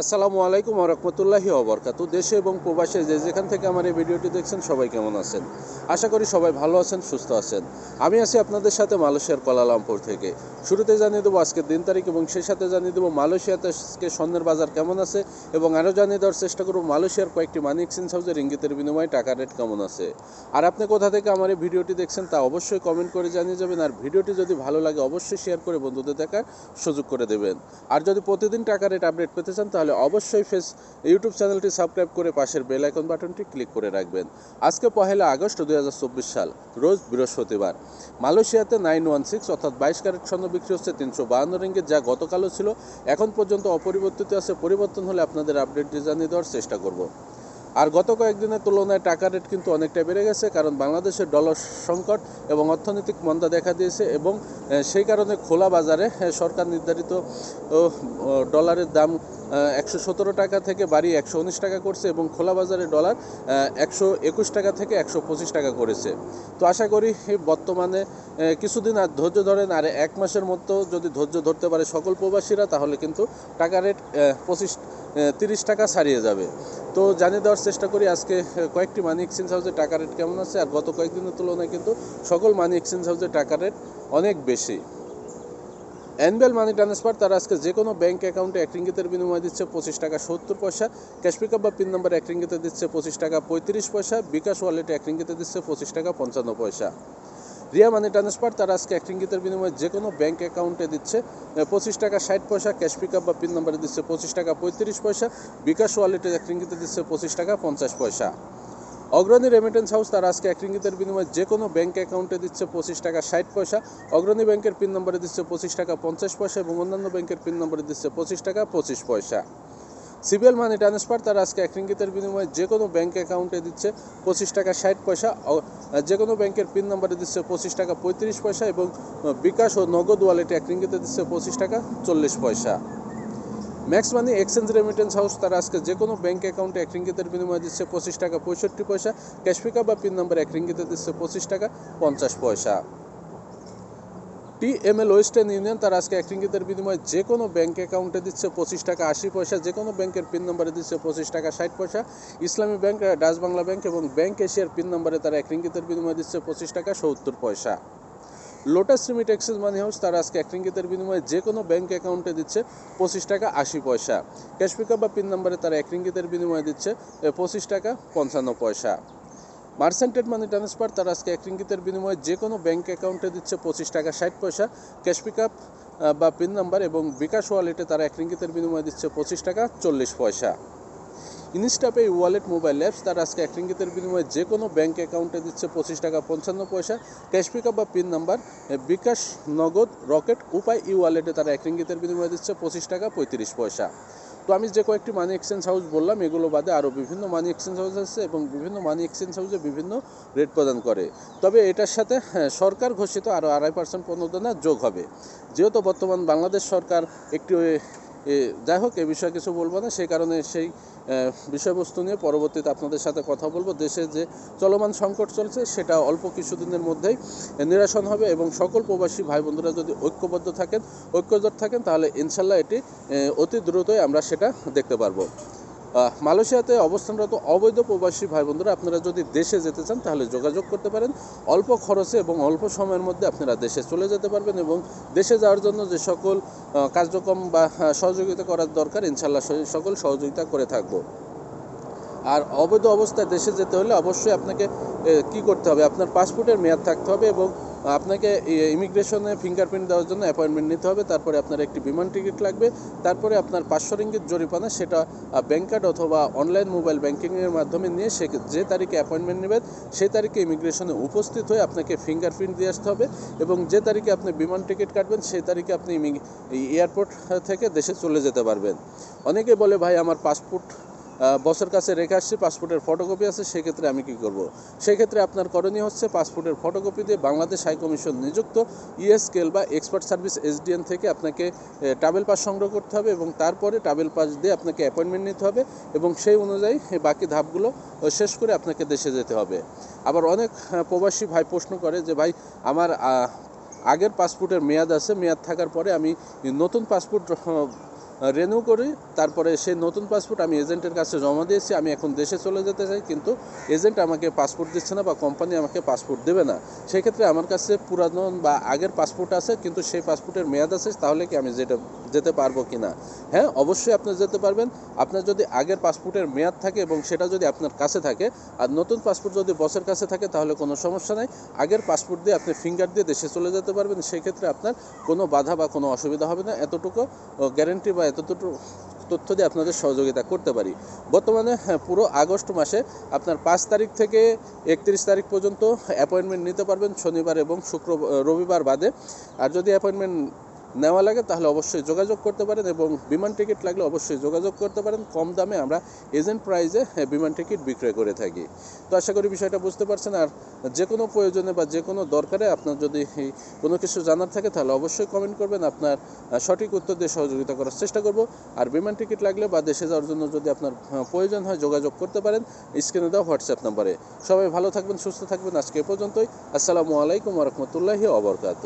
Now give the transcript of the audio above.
আসসালামু আলাইকুম রহমতুল্লাহি অবরকাত দেশে এবং প্রবাসে যে যেখান থেকে আমার এই ভিডিওটি দেখছেন, সবাই কেমন আছেন? আশা করি সবাই ভালো আছেন, সুস্থ আছেন। আমি আছি আপনাদের সাথে মালয়েশিয়ার কোলালামপুর থেকে। শুরুতে জানিয়ে দেবো আজকের দিন তারিখ এবং সেই সাথে জানিয়ে দেবো মালয়েশিয়াতে আজকে স্বর্ণের বাজার কেমন আছে এবং আরও জানিয়ে দেওয়ার চেষ্টা করব মালয়েশিয়ার কয়েকটি মানি এক্সচেঞ্জ হাউসের ইঙ্গিতের বিনিময়ে টাকা রেট কেমন আছে। আর আপনি কোথা থেকে আমার এই ভিডিওটি দেখছেন তা অবশ্যই কমেন্ট করে জানিয়ে যাবেন। আর ভিডিওটি যদি ভালো লাগে, অবশ্যই শেয়ার করে বন্ধুদের দেখার সুযোগ করে দেবেন। আর যদি প্রতিদিন টাকা রেট আপডেট পেতে চান তাহলে অবশ্যই ফেস ইউটিউব চ্যানেলটি সাবস্ক্রাইব করে পাশের বেল আইকন বাটনটি ক্লিক করে রাখবেন। আজকে পহেলা আগস্ট দু হাজার চব্বিশ সাল, রোজ বৃহস্পতিবার। মালয়েশিয়াতে নাইন ওয়ান সিক্স অর্থাৎ বাইশ ক্যারেট স্বর্ণ বিক্রি হচ্ছে তিনশো বাহান্ন রিঙ্গিত, যা গতকালও ছিল। এখন পর্যন্ত অপরিবর্তিত আছে, পরিবর্তন হলে আপনাদের আপডেটটি জানিয়ে দেওয়ার চেষ্টা করব। আর গত কয়েকদিনের তুলনায় টাকা রেট কিন্তু অনেকটা বেড়ে গেছে, কারণ বাংলাদেশের ডলার সংকট এবং অর্থনৈতিক মন্দা দেখা দিয়েছে এবং সেই কারণে খোলা বাজারে সরকার নির্ধারিত ডলারের দাম একশো সতেরো টাকা থেকে বাড়িয়ে একশো উনিশ টাকা করছে এবং খোলা বাজারে ডলার একশো একুশ টাকা থেকে একশো পঁচিশ টাকা করেছে। তো আশা করি বর্তমানে কিছুদিন আর ধৈর্য ধরেন, আর এক মাসের মতো যদি ধৈর্য ধরতে পারে সকল প্রবাসীরা, তাহলে কিন্তু টাকা রেট পঁচিশ তিরিশ টাকা ছাড়িয়ে যাবে। তো জানিয়ে দেওয়ার চেষ্টা করি, আজকে কয়েকটি মানি এক্সচেঞ্জ হাউসে টাকা রেট কেমন আছে? আর গত কয়েকদিনের তুলনায় কিন্তু সকল মানি এক্সচেঞ্জ হাউসে টাকা রেট অনেক বেশি। অ্যানুয়াল মানি ট্রান্সফার তারা আজকে যে কোনো ব্যাঙ্ক অ্যাকাউন্টে এক রিঙ্গিতের বিনিময়ে দিচ্ছে পঁচিশ টাকা সত্তর পয়সা। ক্যাশ পিকআপ বা পিন নাম্বার এক রিঙ্গিতে দিচ্ছে পঁচিশ টাকা পঁয়ত্রিশ পয়সা। বিকাশ ওয়ালেটে এক রিঙ্গিতে দিচ্ছে পঁচিশ টাকা পঞ্চান্ন পয়সা। রিয়া মানি ট্রান্সফার, তারা আজকে এক রিঙ্গিতের বিনিময়ে যে কোনো ব্যাংক অ্যাকাউন্টে দিচ্ছে পঁচিশ টাকা ষাট পয়সা, ক্যাশ পিকআপ বা পিন নাম্বারে দিচ্ছে পঁচিশ টাকা পঁয়ত্রিশ পয়সা, বিকাশ ওয়ালেটে এক রিঙ্গিতে দিচ্ছে পঁচিশ টাকা পঞ্চাশ পয়সা। অগ্রণী রেমিটেন্স হাউস তারা আজকে এক রিঙ্গিতের বিনিময়ে যে কোনো ব্যাংক অ্যাকাউন্টে দিচ্ছে পঁচিশ টাকা ষাট পয়সা, অগ্রণী ব্যাংকের পিন নম্বরে দিচ্ছে পঁচিশ টাকা পঞ্চাশ পয়সা এবং অন্যান্য ব্যাংকের পিন নম্বরে দিচ্ছে পঁচিশ টাকা পঁচিশ পয়সা। সিবিএল মানি ট্রান্সফার, তারা আজকে এক রিঙ্গিতের বিনিময়ে যে কোনো ব্যাঙ্ক অ্যাকাউন্টে দিচ্ছে পঁচিশ টাকা ষাট পয়সা যে কোনো ব্যাংকের পিন নাম্বারে দিচ্ছে পঁচিশ টাকা পঁয়ত্রিশ পয়সা এবং বিকাশ ও নগদ ওয়ালেটে এক রিঙ্গিতে দিচ্ছে পঁচিশ টাকা চল্লিশ পয়সা। Max money exchange remittance house তারা আজকে যে কোনো ব্যাঙ্ক অ্যাকাউন্টে এক রিঙ্গিতের বিনিময়ে দিচ্ছে পঁচিশ টাকা পঁয়ষট্টি পয়সা ক্যাশ পিকআপ বা পিন নাম্বার এক রিঙ্গিতে দিচ্ছে পঁচিশ টাকা পঞ্চাশ পয়সা। T M L Western Union তার আজকে এক রিঙ্গিতের বিনিময়ে যে কোনো ব্যাংক অ্যাকাউন্টে দিচ্ছে পঁচিশ টাকা, আশি পয়সা, যে কোনো ব্যাংকের পিন নম্বরে দিচ্ছে পঁচিশ টাকা, ষাট পয়সা। Islami bank Dutch Bangla bank এবং ব্যাংক এশিয়ার পিন নম্বরে তারা এক রিঙ্গিতের বিনিময়ে দিচ্ছে পঁচিশ টাকা, সত্তর পয়সা। Lotus remit access money house তারা আজকে এক রিঙ্গিতের বিনিময়ে যে কোনো ব্যাংক অ্যাকাউন্টে দিচ্ছে পঁচিশ টাকা, আশি পয়সা। ক্যাশ পিকআপ বা পিন নম্বরে তারা এক রিঙ্গিতের বিনিময়ে দিচ্ছে পঁচিশ টাকা, পঞ্চান্ন পয়সা। মার্সেন্টেড মানি ট্রান্সফার তারা আজকে এক রিঙ্গিতের বিনিময়ে যে কোনো ব্যাঙ্ক অ্যাকাউন্টে দিচ্ছে পঁচিশ টাকা, ষাট পয়সা। ক্যাশ পিক আপ বা পিন নাম্বার এবং বিকাশ ওয়ালেটে তারা এক রিঙ্গিতের বিনিময়ে দিচ্ছে পঁচিশ টাকা, চল্লিশ পয়সা। ইনস্টাপে ওয়ালেট মোবাইল অ্যাপস তার আজকে এক রিঙ্গিতের বিনিময়ে যে কোনো ব্যাংক অ্যাকাউন্টে দিচ্ছে পঁচিশ টাকা, পঞ্চান্ন পয়সা। ক্যাশ পিক আপ বা pin number bKash, Nagad, Rocket, Upay ই ওয়ালেটে তারা এক রিঙ্গিতের বিনিময়ে দিচ্ছে পঁচিশ টাকা, পঁয়ত্রিশ পয়সা। তো আমি যে কয়েকটি মানি এক্সচেঞ্জ হাউস বললাম এগুলো বাদে আরও বিভিন্ন মানি এক্সচেঞ্জ হাউস আছে এবং বিভিন্ন মানি এক্সচেঞ্জ হাউসে বিভিন্ন রেট প্রদান করে। তবে এটার সাথে হ্যাঁ, সরকার ঘোষিত আরও আড়াই পার্সেন্ট প্রণোদনা যোগ হবে। যেহেতু বর্তমান বাংলাদেশ সরকার একটি যাই হোক, এ বিষয়ে কিছু বলব না। সেই কারণে সেই বিষয়বস্তু নিয়ে পরবর্তীতে আপনাদের সাথে কথা বলব। দেশে যে চলমান সংকট চলছে, সেটা অল্প কিছুদিনের মধ্যেই নিরাসন হবে এবং সকল প্রবাসী ভাই বন্ধুরা যদি ঐক্যবদ্ধ থাকেন, ঐক্যজোট থাকেন, তাহলে ইনশাল্লাহ এটি অতি দ্রুতই আমরা সেটা দেখতে পারব। মালয়েশিয়াতে অবস্থানরত অবৈধ প্রবাসী ভাই বন্ধুরা আপনারা যদি দেশে যেতে চান, তাহলে যোগাযোগ করতে পারেন। অল্প খরচে এবং অল্প সময়ের মধ্যে আপনারা দেশে চলে যেতে পারবেন এবং দেশে যাওয়ার জন্য যে সকল কার্যক্রম বা সহযোগিতা করার দরকার ইনশাল্লাহ সকল সহযোগিতা করে থাকব। আর অবৈধ অবস্থায় দেশে যেতে হলে অবশ্যই আপনাকে কি করতে হবে? আপনার পাসপোর্টের মেয়াদ থাকতে হবে এবং আপনাকে ইমিগ্রেশনে ফিঙ্গারপ্রিন্ট দেওয়ার জন্য অ্যাপয়েন্টমেন্ট নিতে হবে, তারপরে আপনার একটি বিমান টিকিট লাগবে, তারপরে আপনার পাঁচশো রিঙ্গিত জরিপানা সেটা ব্যাংক কার্ড অথবা অনলাইন মোবাইল ব্যাংকিংয়ের মাধ্যমে নিয়ে সে যে তারিখে অ্যাপয়েন্টমেন্ট নেবেন, সেই তারিখে ইমিগ্রেশনে উপস্থিত হয়ে আপনাকে ফিঙ্গারপ্রিন্ট দিয়ে আসতে হবে এবং যে তারিখে আপনি বিমান টিকিট কাটবেন, সেই তারিখে আপনি এয়ারপোর্ট থেকে দেশে চলে যেতে পারবেন। অনেকে বলে, ভাই, আমার পাসপোর্ট বসের কাছে রেখে আসছি পাসপোর্টের ফটোকপি আছে, সেক্ষেত্রে আমি কি করব? সেক্ষেত্রে আপনার করণীয় হচ্ছে পাসপোর্টের ফটোকপি দিয়ে বাংলাদেশ হাই কমিশন নিযুক্ত ইএসকেল বা এক্সপার্ট সার্ভিস এসডিএন থেকে আপনাকে ট্রাভেল পাস সংগ্রহ করতে হবে এবং তারপরে ট্রাভেল পাস দিয়ে আপনাকে অ্যাপয়েন্টমেন্ট নিতে হবে এবং সেই অনুযায়ী বাকি ধাপগুলো শেষ করে আপনাকে দেশে যেতে হবে। আবার অনেক প্রবাসী ভাই প্রশ্ন করে যে, ভাই, আমার আগের পাসপোর্টের মেয়াদ আছে, মেয়াদ থাকার পরে আমি নতুন পাসপোর্ট রেনিউ করি, তারপরে সেই নতুন পাসপোর্ট আমি এজেন্টের কাছে জমা দিয়েছি, আমি এখন দেশে চলে যেতে চাই, কিন্তু এজেন্ট আমাকে পাসপোর্ট দিচ্ছে না বা কোম্পানি আমাকে পাসপোর্ট দেবে না। সেক্ষেত্রে আমার কাছে পুরানো বা আগের পাসপোর্ট আছে, কিন্তু সেই পাসপোর্টের মেয়াদ আছে, তাহলে কি আমি যেটা, যেতে পারব কি না হ্যাঁ অবশ্যই আপনি যেতে পারবেন। আপনার যদি আগের পাসপোর্টের মেয়াদ থাকে এবং সেটা যদি আপনার কাছে থাকে, আর নতুন পাসপোর্ট যদি বসের কাছে থাকে, তাহলে কোনো সমস্যা নাই। আগের পাসপোর্ট দিয়ে আপনি ফিঙ্গার দিয়ে দেশে চলে যেতে পারবেন, সেক্ষেত্রে আপনার কোনো বাধা বা কোনো অসুবিধা হবে না, এতটুকু গ্যারেন্টি বা এতটুকু তথ্য দিয়ে আপনাদের সহযোগিতা করতে পারি। বর্তমানে হ্যাঁ, পুরো আগস্ট মাসে আপনার পাঁচ তারিখ থেকে একত্রিশ তারিখ পর্যন্ত অ্যাপয়েন্টমেন্ট নিতে পারবেন শনিবার এবং শুক্র রবিবার বাদে। আর যদি অ্যাপয়েন্টমেন্ট নেওয়া লাগে তাহলে অবশ্যই যোগাযোগ করতে পারেন এবং বিমান টিকিট লাগলে অবশ্যই যোগাযোগ করতে পারেন। কম দামে আমরা এজেন্ট প্রাইজে হ্যাঁ, বিমান টিকিট বিক্রয় করে থাকি। তো আশা করি বিষয়টা বুঝতে পারছেন। আর যে কোনো প্রয়োজনে বা যে কোনো দরকারে আপনার যদি কোনো কিছু জানার থাকে তাহলে অবশ্যই কমেন্ট করবেন। আপনার সঠিক উত্তর দিয়ে সহযোগিতা করার চেষ্টা করব। আর বিমান টিকিট লাগলে বা দেশে যাওয়ার জন্য যদি আপনার প্রয়োজন হয় যোগাযোগ করতে পারেন স্ক্রিনে দেওয়া হোয়াটসঅ্যাপ নাম্বারে। সবাই ভালো থাকবেন সুস্থ থাকবেন। আজকে এ পর্যন্তই। আসসালামু আলাইকুম রহমতুল্লাহি অবরকাত